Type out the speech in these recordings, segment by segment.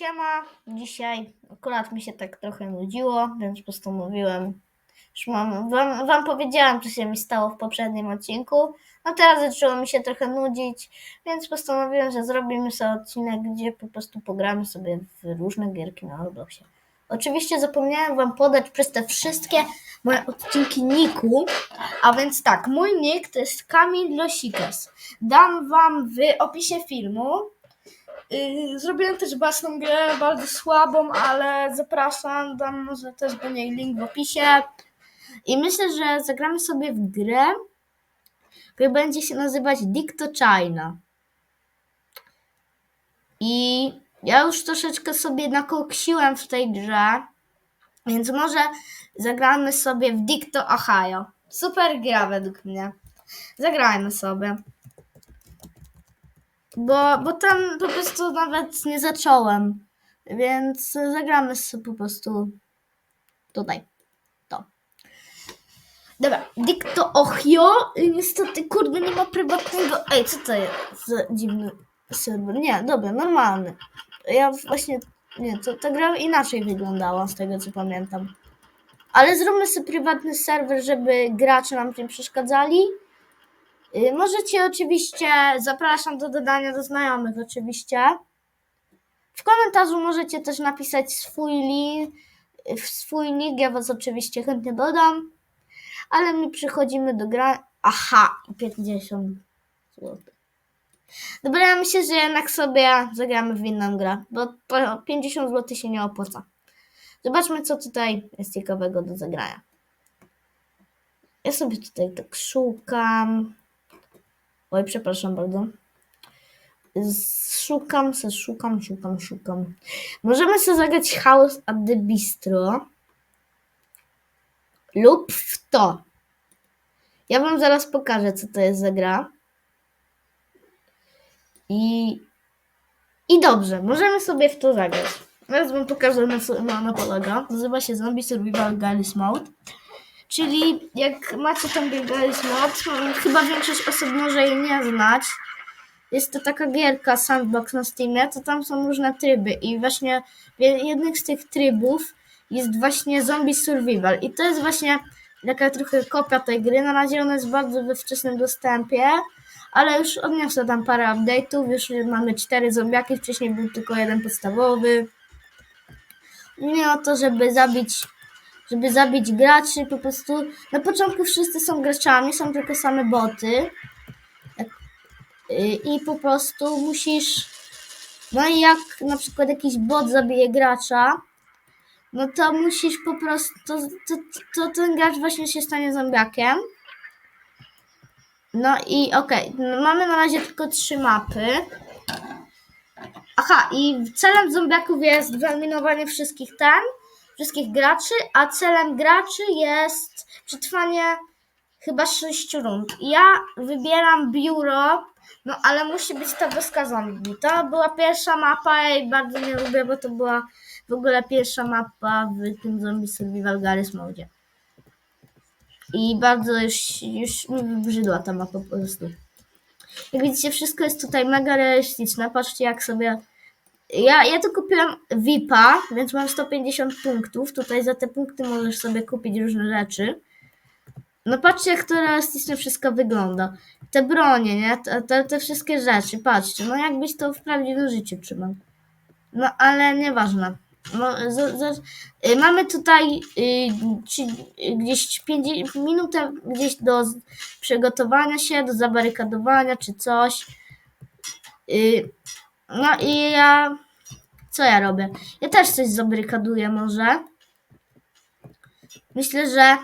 Siema, dzisiaj akurat mi się tak trochę nudziło, więc postanowiłem, już mam, wam, wam powiedziałam, co się mi stało w poprzednim odcinku, no teraz zaczęło mi się trochę nudzić, więc postanowiłem, że zrobimy sobie odcinek, gdzie po prostu pogramy sobie w różne gierki na Robloxie. Oczywiście zapomniałem wam podać przez te wszystkie moje odcinki niku, a więc tak, mój nick to jest Kamil Losikas. Dam wam w opisie filmu, Zrobiłem też własną grę, bardzo słabą, ale zapraszam, dam może też do niej link w opisie. I myślę, że zagramy sobie w grę, która będzie się nazywać Dicto China. I ja już troszeczkę sobie nakoksiłem w tej grze, więc może zagramy sobie w Dicto Ohio. Super gra według mnie. Zagrajmy sobie. Bo, bo tam po prostu nawet nie zacząłem. Więc zagramy sobie po prostu tutaj. To. Dobra, Dicto Ohio. Niestety, kurde, nie ma prywatnego. Ej, co to jest za dziwny serwer? Nie, dobra, normalny. Ja właśnie. Nie, to, ta gra inaczej wyglądała z tego co pamiętam. Ale zróbmy sobie prywatny serwer, żeby gracze nam nie przeszkadzali. Y, Możecie oczywiście, zapraszam do dodania do znajomych oczywiście. W komentarzu możecie też napisać swój link, swój nick, ja was oczywiście chętnie dodam. Ale my przechodzimy do gra. Aha, 50 zł. Dobra, myślę, że jednak sobie zagramy w inną grę, bo po 50 zł się nie opłaca. Zobaczmy, co tutaj jest ciekawego do zagrania. Ja sobie tutaj tak szukam. Oj, przepraszam bardzo. Szukam, se szukam, szukam, szukam. Możemy sobie zagrać House at the Bistro lub w to. Ja wam zaraz pokażę, co to jest za gra. I, i dobrze, możemy sobie w to zagrać. Teraz wam pokażę, na co na ona polega. Nazywa się Zombie Survival Garry's Mode. Czyli jak macie tam Garry's Mode, chyba większość osób może jej nie znać. Jest to taka gierka sandbox na Steamie, to tam są różne tryby i właśnie w jednym z tych trybów jest właśnie zombie survival i to jest właśnie taka trochę kopia tej gry. Na razie ona jest bardzo we wczesnym dostępie, ale już odniosła tam parę update'ów, już mamy cztery zombiaki, wcześniej był tylko jeden podstawowy. Nie o to, żeby zabić żeby zabić graczy, po prostu na początku wszyscy są graczami, są tylko same boty. Y, I po prostu musisz. No i jak na przykład jakiś bot zabije gracza, no to musisz po prostu. To, to, to ten gracz właśnie się stanie zombiakiem. No i okej, no mamy na razie tylko trzy mapy. Aha, i celem zombiaków jest wyeliminowanie wszystkich ten, wszystkich graczy, a celem graczy jest przetrwanie chyba sześciu rund. Ja wybieram biuro, no ale musi być ta wioska zombie. To była pierwsza mapa i bardzo nie lubię, bo to była w ogóle pierwsza mapa w tym Zombie Survival Garry's Mode. I bardzo już, już mi wybrzydła ta mapa po prostu. Jak widzicie, wszystko jest tutaj mega realistyczne. Patrzcie, jak sobie. Ja, ja tu kupiłam VIP-a, więc mam 150 punktów. Tutaj za te punkty możesz sobie kupić różne rzeczy. No patrzcie, jak to realistycznie wszystko wygląda. Te bronie, nie? Te, te, te wszystkie rzeczy, patrzcie. No jakbyś to w prawdziwym życiu trzymał. No ale nieważne. No, z, z, y, mamy tutaj y, czy, gdzieś 5 minutę gdzieś do przygotowania się, do zabarykadowania czy coś. Y, no i ja. Co ja robię? Ja też coś zabarykaduję może. Myślę, że.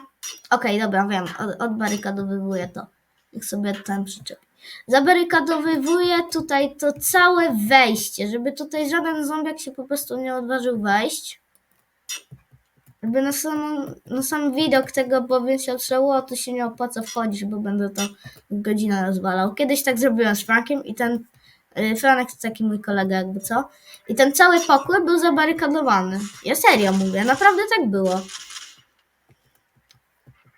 Okej, dobra, wiem. Od, odbarykadowywuję to. Jak sobie ten przyczep. Zabarykadowywuję tutaj to całe wejście, żeby tutaj żaden zombiak się po prostu nie odważył wejść. Żeby na, samą, na sam widok tego powiem się otrzało, to się nie opłaca wchodzić, bo będę to godzinę rozwalał. Kiedyś tak zrobiłem z Frankiem i ten Franek to taki mój kolega jakby co. I ten cały pokój był zabarykadowany. Ja serio mówię, naprawdę tak było.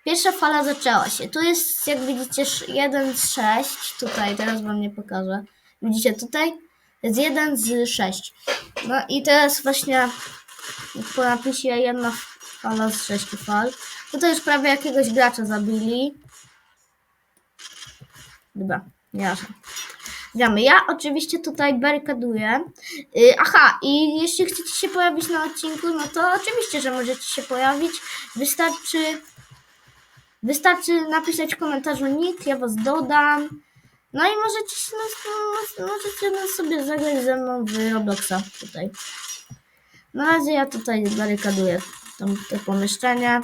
Pierwsza fala zaczęła się. Tu jest, jak widzicie, sz- jeden z sześć. Tutaj, teraz wam nie pokażę. Widzicie tutaj? jest jeden z sześć. No i teraz właśnie po napisie jedna fala z sześciu fal. No to już prawie jakiegoś gracza zabili. Dobra, jasne. Gramy. Ja oczywiście tutaj barykaduję. Yy, aha, i jeśli chcecie się pojawić na odcinku, no to oczywiście, że możecie się pojawić. Wystarczy Wystarczy napisać w komentarzu nick, ja was dodam. No i możecie, no, możecie sobie zagrać ze mną w Robloxa tutaj. Na razie ja tutaj barykaduję tam te pomieszczenie.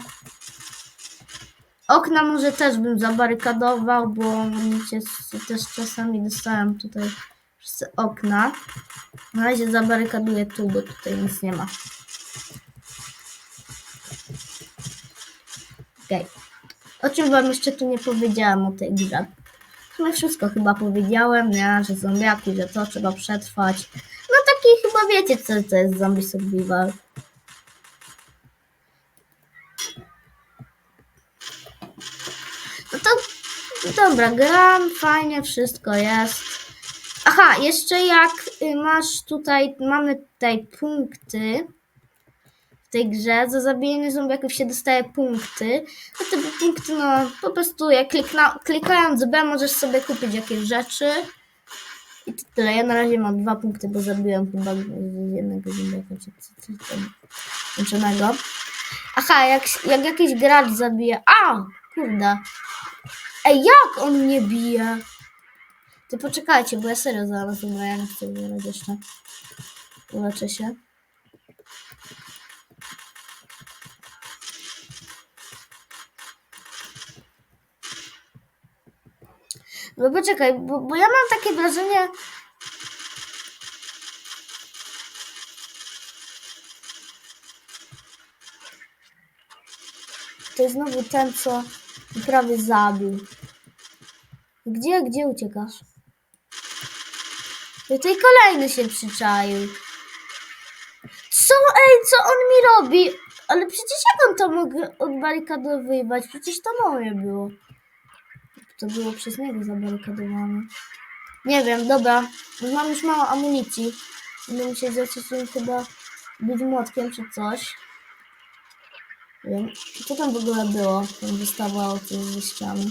Okna może też bym zabarykadował, bo widzicie, też czasami dostałem tutaj przez okna. Na razie zabarykaduję tu, bo tutaj nic nie ma. Okej. O czym wam jeszcze tu nie powiedziałam o tej grze? Sumie wszystko chyba powiedziałem, nie? Że zombiaki, że to trzeba przetrwać. No taki chyba wiecie, co to jest zombie survival. No to dobra, gram, fajnie, wszystko jest. Aha, jeszcze jak y, masz tutaj, mamy tutaj punkty w tej grze, za zabijanie zombiaków się dostaje punkty. A te punkty, no po prostu jak klikna, klikając B możesz sobie kupić jakieś rzeczy. I to tyle. Ja na razie mam dwa punkty, bo zabiłem chyba jednego zombiaka, czy. Aha, jak, jak jakiś gracz zabije... A! Kurde. Ej, jak on mnie bije? Ty poczekajcie, bo ja serio zaraz umrę, ja nie chcę umierać jeszcze. Uleczę się. No poczekaj, bo, bo ja mam takie wrażenie... To jest znowu ten, co mnie prawie zabił. Gdzie, gdzie uciekasz? No tutaj kolejny się przyczaił. Co, ej, co on mi robi? Ale przecież jak on to mógł odbarykadowywać? Przecież to moje było. To było przez niego zabarykadowane. Nie wiem, dobra. Mam już mało amunicji. Będę musiał zacząć chyba być młotkiem czy coś. Wiem. Co tam w ogóle było? Tam wystawało coś ze ściany.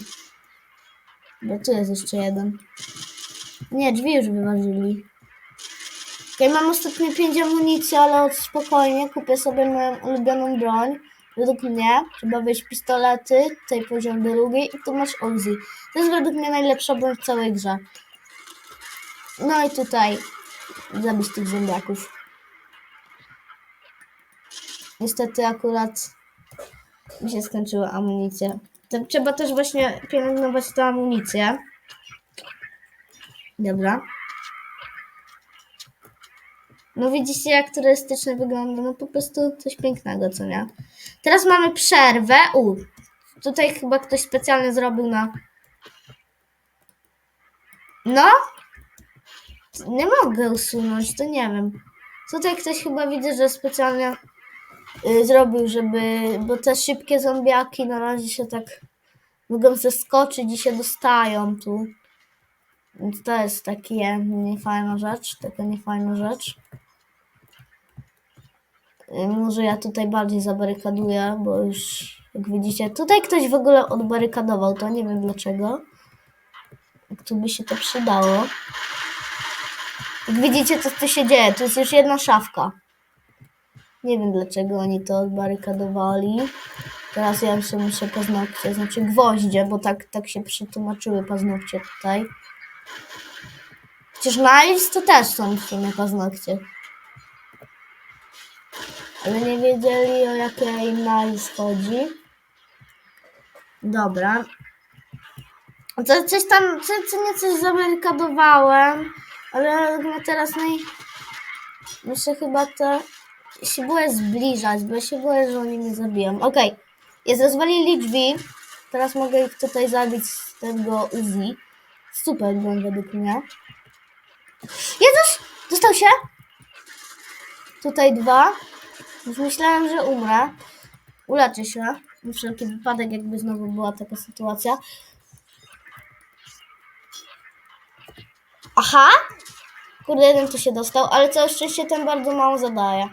Bo tu jest jeszcze jeden. Nie, drzwi już wyważyli. Okej, mam ostatnie 5 amunicji, ale spokojnie, kupię sobie moją ulubioną broń. Według mnie trzeba wejść pistolety, tutaj poziom drugi i tu masz Uzi. To jest według mnie najlepsza broń w całej grze. No i tutaj zabić tych zombiaków. Niestety akurat mi się skończyła amunicja. To trzeba też właśnie pielęgnować tę amunicję. Dobra. No widzicie jak turystyczne wygląda, no po prostu coś pięknego, co nie? Teraz mamy przerwę. U, tutaj chyba ktoś specjalnie zrobił na... No? Nie mogę usunąć, to nie wiem. Tutaj ktoś chyba widzę, że specjalnie y, zrobił, żeby... Bo te szybkie zombiaki na razie się tak mogą zeskoczyć i się dostają tu. Więc to jest takie niefajna rzecz, taka niefajna rzecz. Y, Może ja tutaj bardziej zabarykaduję, bo już jak widzicie, tutaj ktoś w ogóle odbarykadował, to nie wiem dlaczego. Tu by się to przydało. Jak widzicie, co tu się dzieje, to jest już jedna szafka. Nie wiem dlaczego oni to odbarykadowali. Teraz ja jeszcze muszę paznokcie, znaczy gwoździe, bo tak, tak się przetłumaczyły paznokcie tutaj. Przecież Niles to też są w sumie paznokcie. Ale nie wiedzieli o jakie Niles chodzi. Dobra. Co, coś tam, co, co nie coś zabarykadowałem, ale no teraz naj... Muszę chyba to się boję zbliżać, bo się boję, że oni mnie zabiją. Okej, jest rozwalili drzwi. Teraz mogę ich tutaj zabić z tego Uzi. Super broń według mnie. Jezus! Dostał się! Tutaj dwa. Już myślałem, że umrę. Uleczę się. Na wszelki wypadek, jakby znowu była taka sytuacja. Aha! Kurde, jeden tu się dostał, ale całe szczęście ten bardzo mało zadaje.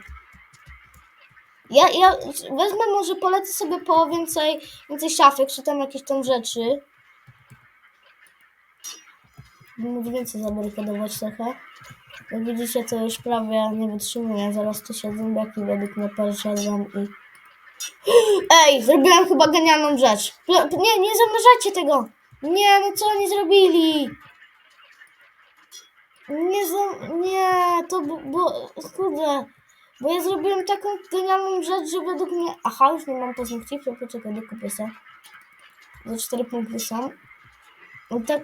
Ja, ja wezmę, może polecę sobie po więcej, więcej szafek, czy tam jakieś tam rzeczy. Mógł więcej zabarykadować trochę. Jak widzicie, to już prawie nie wytrzymuję. Zaraz tu się zębiaki według mnie poszedzą i... Ej, zrobiłem chyba genialną rzecz. Nie, nie zamrażajcie tego. Nie, no co oni zrobili? Nie, nie, to b- bo, kurde, bo ja zrobiłem taką genialną rzecz, że według mnie, aha, już nie mam paznokci, poczekaj, dokupię se. Za cztery punkty są. I tak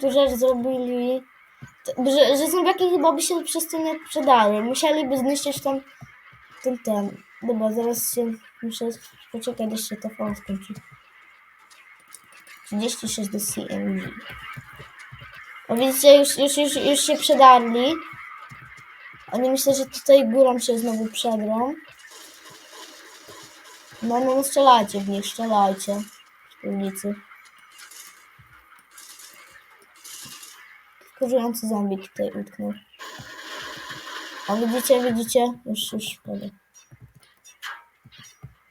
tu rzecz zrobili, że, że zombiaki chyba by się przez to nie przydały. Musieliby zniszczyć tam ten, ten. Dobra, zaraz się muszę poczekać, aż się to fon skończy. 36 do CMG. O widzicie, już, już, już, już się przedarli. Oni myślę, że tutaj górą się znowu przedrą. No, no, no strzelajcie w nich, strzelajcie. Wspólnicy. Wkurzujący zombie tutaj utknął. O, widzicie, widzicie? Już, już wchodzę.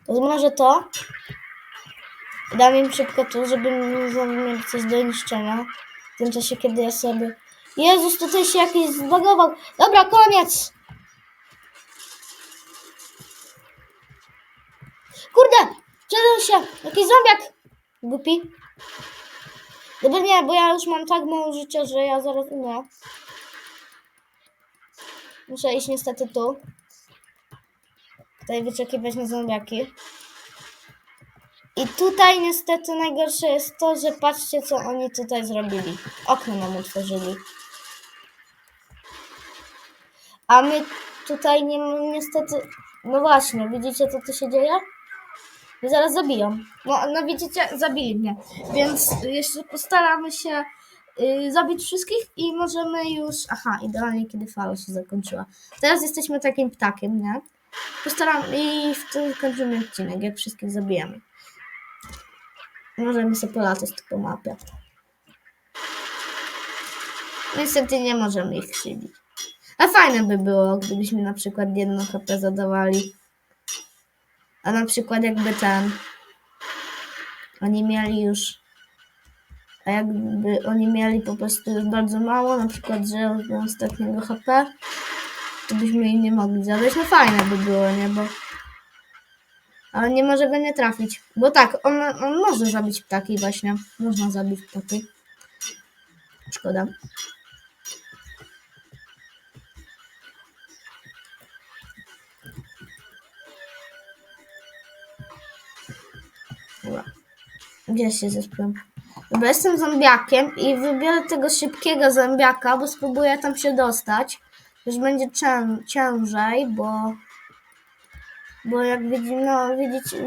To zmarzę to. Dam im szybko to, żeby mieli coś do niszczenia. W tym czasie, kiedy ja sobie... Jezus, tutaj się jakiś zbagował. Dobra, koniec! Kurde! Przedał się! Jakiś zombiak! Głupi. Dobra, nie, bo ja już mam tak mało życia, że ja zaraz umrę. Muszę iść niestety tu. Tutaj wyczekiwać na zombiaki. I tutaj niestety najgorsze jest to, że patrzcie co oni tutaj zrobili. Okno nam otworzyli. A my tutaj nie niestety... No właśnie, widzicie co tu się dzieje? Mnie zaraz zabiją. No, no widzicie, zabili mnie. Więc jeszcze postaramy się y, zabić wszystkich i możemy już... Aha, idealnie kiedy fala się zakończyła. Teraz jesteśmy takim ptakiem, nie? Postaramy i wtedy kończymy odcinek, jak wszystkich zabijemy. Możemy sobie polatać po mapie. Niestety nie możemy ich krzywdzić. A fajne by było, gdybyśmy na przykład jedną HP zadawali. A na przykład jakby ten. Oni mieli już. A jakby oni mieli po prostu już bardzo mało, na przykład, że ostatniego HP, to byśmy im nie mogli zadać. No fajne by było, nie? Bo. Ale nie może go nie trafić. Bo tak, on, on może zabić ptaki właśnie. Można zabić ptaki. Szkoda. Gdzie się zespiłem? Dobra, jestem zombiakiem i wybiorę tego szybkiego zombiaka, bo spróbuję tam się dostać. Już będzie cię, ciężej, bo... Bo jak widzi, no,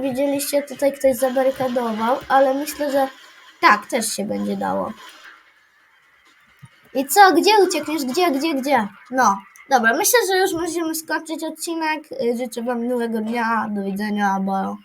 widzieliście, tutaj ktoś zabarykadował, ale myślę, że tak, też się będzie dało. I co? Gdzie uciekniesz? Gdzie, gdzie, gdzie? No, dobra, myślę, że już możemy skończyć odcinek. Życzę Wam miłego dnia, do widzenia, bo